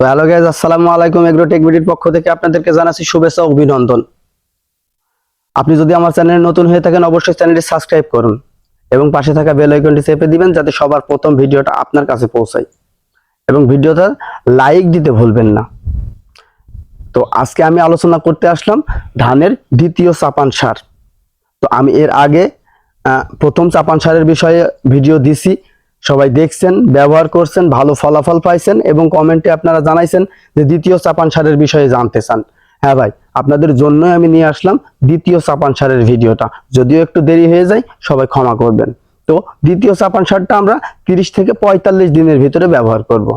Hello guys আসসালামু আলাইকুম Agrotech বিডির পক্ষ থেকে আপনাদেরকে জানাচ্ছি শুভেচ্ছা, অভিনন্দন। আপনি যদি আমার চ্যানেলে নতুন হয়ে থাকেন, অবশ্যই চ্যানেলটি সাবস্ক্রাইব করুন এবং পাশে থাকা বেল আইকনটি চেপে দিবেন যাতে সবার প্রথম ভিডিওটা আপনার কাছে পৌঁছায়। এবং ভিডিওটা লাইক দিতে ভুলবেন না। তো আজকে আমি আলোচনা করতে আসলাম ধানের দ্বিতীয় চাপান সার। তো আমি এর আগে প্রথম চাপান সারের বিষয়ে ভিডিও দিছি। সবাই দেখছেন, ব্যবহার করছেন, ভালো ফলাফল পাইছেন এবং কমেন্টে আপনারা জানাইছেন যে দ্বিতীয় চাপান সারের বিষয়ে জানতে চান। হ্যাঁ ভাই, আপনাদের জন্যই আমি নিয়ে আসলাম দ্বিতীয় চাপান সারের ভিডিওটা। যদিও একটু দেরি হয়ে যায়, সবাই ক্ষমা করবেন। তো দ্বিতীয় চাপান সারটা আমরা তিরিশ থেকে পঁয়তাল্লিশ দিনের ভিতরে ব্যবহার করব।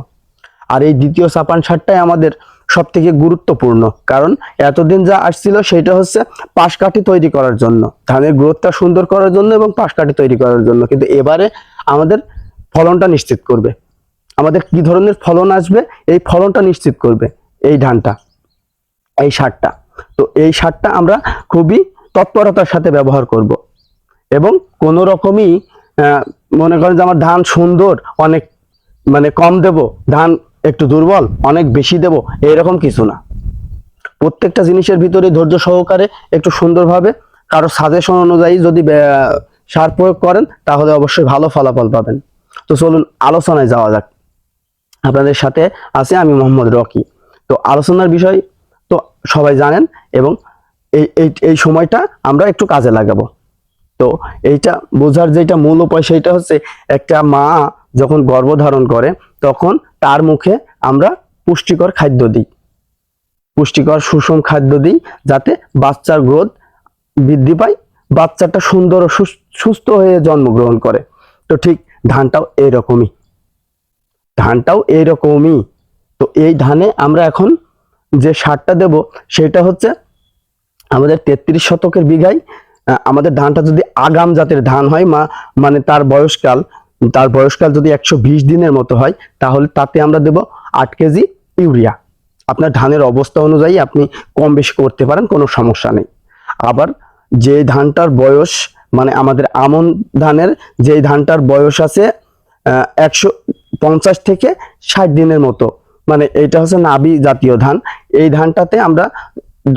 আর এই দ্বিতীয় চাপান সারটাই আমাদের সব থেকে গুরুত্বপূর্ণ। কারণ এতদিন যা আসছিল সেটা হচ্ছে পাশকাঠি তৈরি করার জন্য। ধানের গ্রোথটা সুন্দর করার জন্য এবং পাশকাঠি তৈরি করার জন্য। কিন্তু এবারে আমাদের ফলনটা নিশ্চিত করবে। আমাদের কি ধরনের ফলন আসবে? এই ফলনটা নিশ্চিত করবে, এই ধানটা, এই সারটা। তো এই সারটা আমরা খুবই তৎপরতার সাথে ব্যবহার করব। এবং কোনো রকমই মনে করেন যে আমার ধান সুন্দর, অনেক মানে কম দেব, ধান একটু দুর্বল, অনেক বেশি দেব এরকম কিছু না। প্রত্যেকটা জিনিসের ভিতরে ধৈর্য সহকারে একটু সুন্দরভাবে কারও সাজেশন অনুযায়ী যদি সার প্রয়োগ করেন, তাহলে অবশ্যই ভালো ফলাফল পাবেন। তো চলুন আলোচনায় যাওয়া যাক। আপনাদের সাথে আছে আমি মোহাম্মদ রকি। তো আলোচনার বিষয় তো সবাই জানেন এবং এই এই সময়টা আমরা একটু কাজে লাগাবো। তো এইটা বোঝার যেটা মূল উপায় সেটা হচ্ছে একটা মা যখন গর্ভধারণ করে, তখন তার মুখে আমরা পুষ্টিকর খাদ্য দিই। পুষ্টিকর সুষম খাদ্য দিই যাতে বাচ্চার গ্রোথ বৃদ্ধি পায়, বাচ্চাটা সুন্দর ও সুস- সুস্থ হয়ে জন্মগ্রহণ করে। তো ঠিক ধানটাও এইরকমই ধানটাও এইরকমই তো এই ধানে আমরা এখন যে সারটা দেব, সেটা হচ্ছে আমাদের তেত্রিশ শতকের বিঘায় আমাদের ধানটা যদি আগাম জাতের ধান হয়, মা মানে তার বয়সকাল তার বয়সকাল যদি একশো বিশ দিনের মতো হয়, তাহলে তাতে আমরা দেব আট কেজি ইউরিয়া। আপনার ধানের অবস্থা অনুযায়ী আপনি কম বেশি করতে পারেন, কোনো সমস্যা নেই। আবার যে ধানটার বয়স মানে আমাদের আমন ধানের যে ধানটার বয়স আছে একশো পঞ্চাশ থেকে ষাট দিনের মতো। মানে এটা হচ্ছে নাবি জাতীয় ধান। এই ধানটাতে আমরা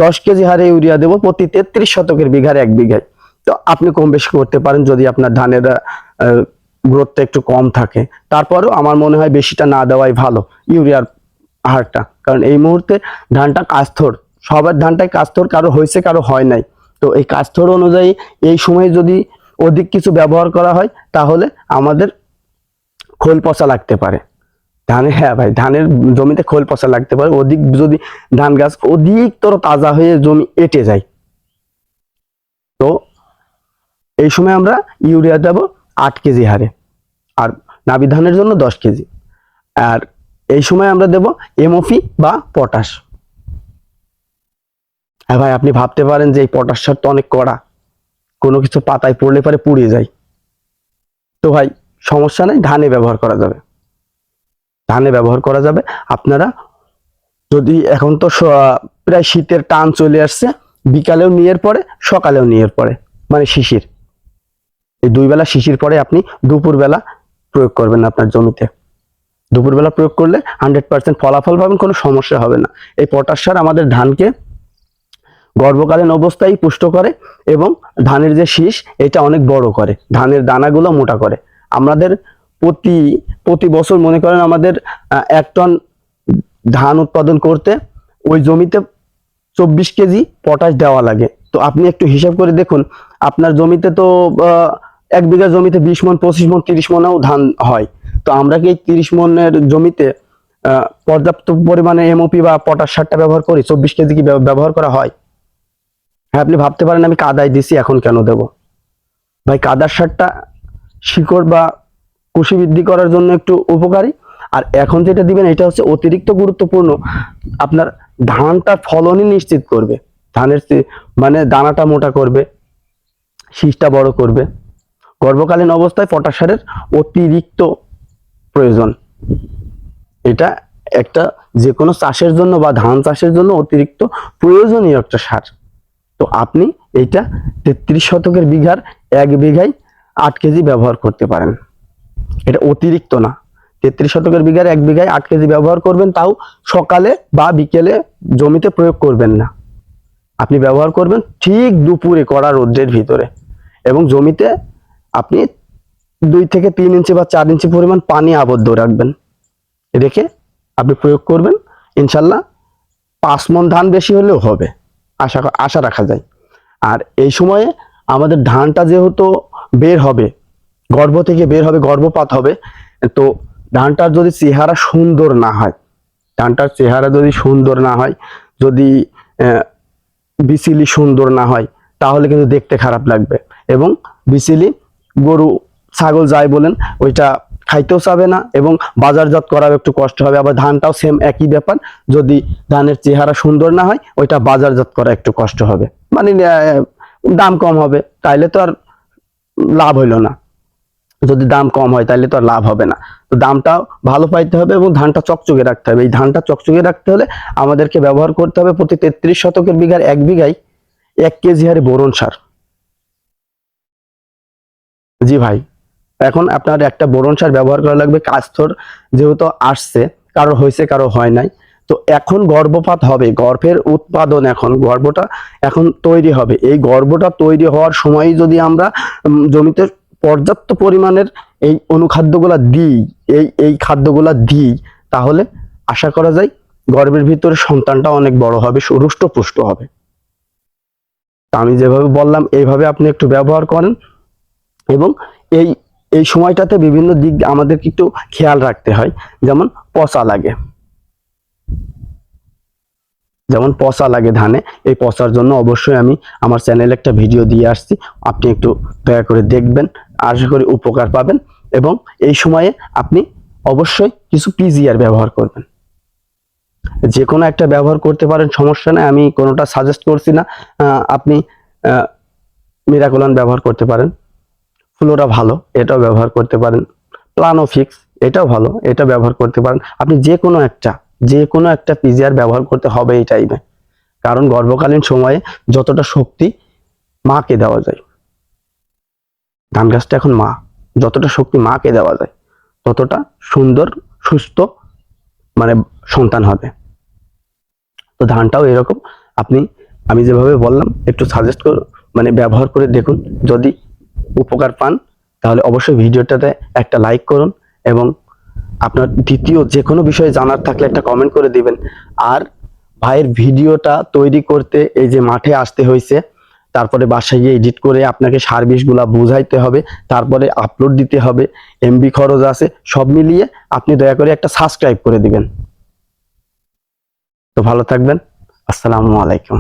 দশ কেজি হারে ইউরিয়া দেবো প্রতি তেত্রিশ শতকের বিঘার এক বিঘায়। তো আপনি কম বেশি করতে পারেন যদি আপনার ধানের গ্রোথটা একটু কম থাকে। তারপরেও আমার মনে হয় বেশিটা না দেওয়াই ভালো ইউরিয়ার হারটা। কারণ এই মুহূর্তে ধানটা কাস্থর সবার ধানটাই কাস্থর কারও হয়েছে, কারও হয় নাই। তো এই কাস্থর অনুযায়ী এই সময় যদি অধিক কিছু ব্যবহার করা হয়, তাহলে আমাদের খোল পচা লাগতে পারে। ধানে হ্যাঁ ভাই, ধানের জমিতে খোল পচা লাগতে পারে। অধিক যদি ধান গাছ অধিকতর তাজা হয়ে জমি এঁটে যায়, তো এই সময় আমরা ইউরিয়া দেবো আট কেজি হারে আর নাবি ধানের জন্য দশ কেজি। আর এই সময় আমরা দেব এমওপি বা পটাশ। হ্যাঁ ভাই, আপনি ভাবতে পারেন যে এই পটাশ সার তো অনেক কড়া। কোনো কিছু পাতায় পড়লে পরে পুড়িয়ে যায়। তো ভাই, সমস্যা নেই, ধানে ব্যবহার করা যাবে। ধানে ব্যবহার করা যাবে। আপনারা যদি এখন তো প্রায় শীতের টান চলে আসছে, বিকালেও নিয়ের পরে, সকালেও নিয়ের পরে মানে শিশির। এই দুই বেলা শিশির পরে আপনি দুপুর বেলা প্রয়োগ করবেন আপনার জমিতে। দুপুরবেলা প্রয়োগ করলে হান্ড্রেড পার্সেন্ট ফলাফল পাবেন, কোনো সমস্যা হবে না। এই পটাশ সার আমাদের ধানকে গর্ভকালীন অবস্থায় পুষ্ট করে এবং ধানের যে শীষ, এটা অনেক বড় করে। ধানের দানাগুলো মোটা করে। আমাদের প্রতি প্রতি বছর মনে করেন আমাদের এক টন ধান উৎপাদন করতে ওই জমিতে চব্বিশ কেজি পটাশ দেওয়া লাগে। তো আপনি একটু হিসাব করে দেখুন, আপনার জমিতে তো এক বিঘা জমিতে বিশ মন, পঁচিশ মন, তিরিশ মনেও ধান হয়। তো আমরা কি তিরিশ মনের জমিতে পর্যাপ্ত পরিমাণে এমওপি বা পটাশ সারটা ব্যবহার করি? চব্বিশ কেজি কি ব্যবহার করা হয়? হ্যাঁ আপনি ভাবতে পারেন আমি কাদায় দিছি, এখন কেন দেব? ভাই, কাদার সারটা শিকড় বা কুশি বৃদ্ধি করার জন্য একটু উপকারী। আর এখন যেটা দিবেন, এটা হচ্ছে অতিরিক্ত গুরুত্বপূর্ণ, আপনার ধানটা ফলনই নিশ্চিত করবে। ধানের মানে দানাটা মোটা করবে, শীষটা বড় করবে। গর্ভকালীন অবস্থায় পটাশ সারের অতিরিক্ত প্রয়োজন। এটা একটা যে কোনো চাষের জন্য বা ধান চাষের জন্য অতিরিক্ত প্রয়োজনীয় একটা সার। তো আপনি এইটা তেত্রিশ শতকের বিঘার এক বিঘায় আট কেজি ব্যবহার করতে পারেন। এটা অতিরিক্ত না। তেত্রিশ শতকের বিঘার এক বিঘায় আট কেজি ব্যবহার করবেন, তাও সকালে বা বিকেলে জমিতে প্রয়োগ করবেন না। আপনি ব্যবহার করবেন ঠিক দুপুরে কড়া রোদ্রের ভিতরে এবং জমিতে আপনি দুই থেকে তিন ইঞ্চি বা চার ইঞ্চি পরিমাণ পানি আবদ্ধ রাখবেন। রেখে আপনি প্রয়োগ করবেন। ইনশাল্লাহ পাঁচ মন ধান বেশি হলেও হবে। আশা আশা রাখা যায়। আর এই সময়ে আমাদের ধানটা যেহেতু বের হবে, গর্ভ থেকে বের হবে, গর্ভপাত হবে, তো ধানটার যদি চেহারা সুন্দর না হয়, ধানটার চেহারা যদি সুন্দর না হয়, যদি বিচিলি সুন্দর না হয়, তাহলে কিন্তু দেখতে খারাপ লাগবে। এবং বিচিলি গরু, ছাগল যাই বলেন, ওইটা খাইতেও চাবে না এবং বাজারজাত করাও একটু কষ্ট হবে। আবার ধানটাও সেম একই ব্যাপার, যদি ধানের চেহারা সুন্দর না হয়, ওইটা বাজারজাত করা একটু কষ্ট হবে। মানে দাম কম হবে, তাইলে তো আর লাভ হইল না। যদি দাম কম হয় তাহলে তো আর লাভ হবে না। তো দামটাও ভালো পাইতে হবে এবং ধানটা চকচকে রাখতে হবে। এই ধানটা চকচকে রাখতে হলে আমাদেরকে ব্যবহার করতে হবে প্রতি তেত্রিশ শতকের বিঘার এক বিঘায় এক কেজি হারে বোরন সার। জি ভাই। এখন আপনার একটা বোরন সার ব্যবহার করা লাগবে কাস্তর যেহেতু আসছে, কারও হয়েছে, কারও হয় নাই। তো এখন গর্ভপাত হবে, গর্ভের উৎপাদন এখন, গর্ভটা এখন তৈরি হবে। এই গর্ভটা তৈরি হওয়ার সময় যদি আমরা জমিতে পর্যাপ্ত পরিমাণের এই অনুখাদ্যগুলা দিই, এই এই খাদ্যগুলা দিই, তাহলে আশা করা যায় গর্ভের ভিতরে সন্তানটা অনেক বড় হবে সুরুষ্ট পুষ্ট হবে আমি যেভাবে বললাম, এইভাবে আপনি একটু ব্যবহার করেন এবং এই এই সময়টাতে বিভিন্ন দিক আমাদেরকে একটু খেয়াল রাখতে হয়। যেমন পচা লাগে। যেমন পচা লাগে ধানে। এই পচার জন্য অবশ্যই আমি আমার চ্যানেলে একটা ভিডিও দিয়ে আসছি। আপনি একটু দয়া করে দেখবেন, আশা করি উপকার পাবেন এবং এই সময়ে আপনি অবশ্যই কিছু পিজিআর ব্যবহার করবেন। যে কোনো একটা ব্যবহার করতে পারেন, সমস্যা নেই। আমি কোনোটা সাজেস্ট করছি না। আপনি মিরাকুলান ব্যবহার করতে পারেন। ফ্লোরা ভালো, এটাও ব্যবহার করতে পারেন। প্লানো ফিক্স এটাও ভালো এটা ব্যবহার করতে পারেন। আপনি যে কোনো একটা, যে কোনো একটা পিজিআর ব্যবহার করতে হবে এই টাইমে কারণ গর্ভকালীন সময়ে যতটা শক্তি মাকে দেওয়া যায়। ধান গাছটা এখন মা, যতটা শক্তি মাকে দেওয়া যায়, ততটা সুন্দর, সুস্থ মানে সন্তান হবে। তো ধানটাও এরকম, আপনি, আমি যেভাবে বললাম, একটু সাজেস্ট কর মানে ব্যবহার করে দেখুন, যদি উপকার পান, তাহলে অবশ্যই ভিডিওটাতে একটা লাইক করুন এবং আপনার দ্বিতীয় যে কোনো বিষয়ে জানার থাকলে একটা কমেন্ট করে দিবেন। আর ভাইয়ের ভিডিওটা তৈরি করতে এই যে মাঠে আসতে হয়েছে, তারপরে বাসায় গিয়ে এডিট করে আপনাকে সার্ভিসগুলা বুঝাইতে হবে, তারপরে আপলোড দিতে হবে এমবি খরচ আছে, সব মিলিয়ে আপনি দয়া করে একটা সাবস্ক্রাইব করে দিবেন। তো ভালো থাকবেন, আসসালামু আলাইকুম।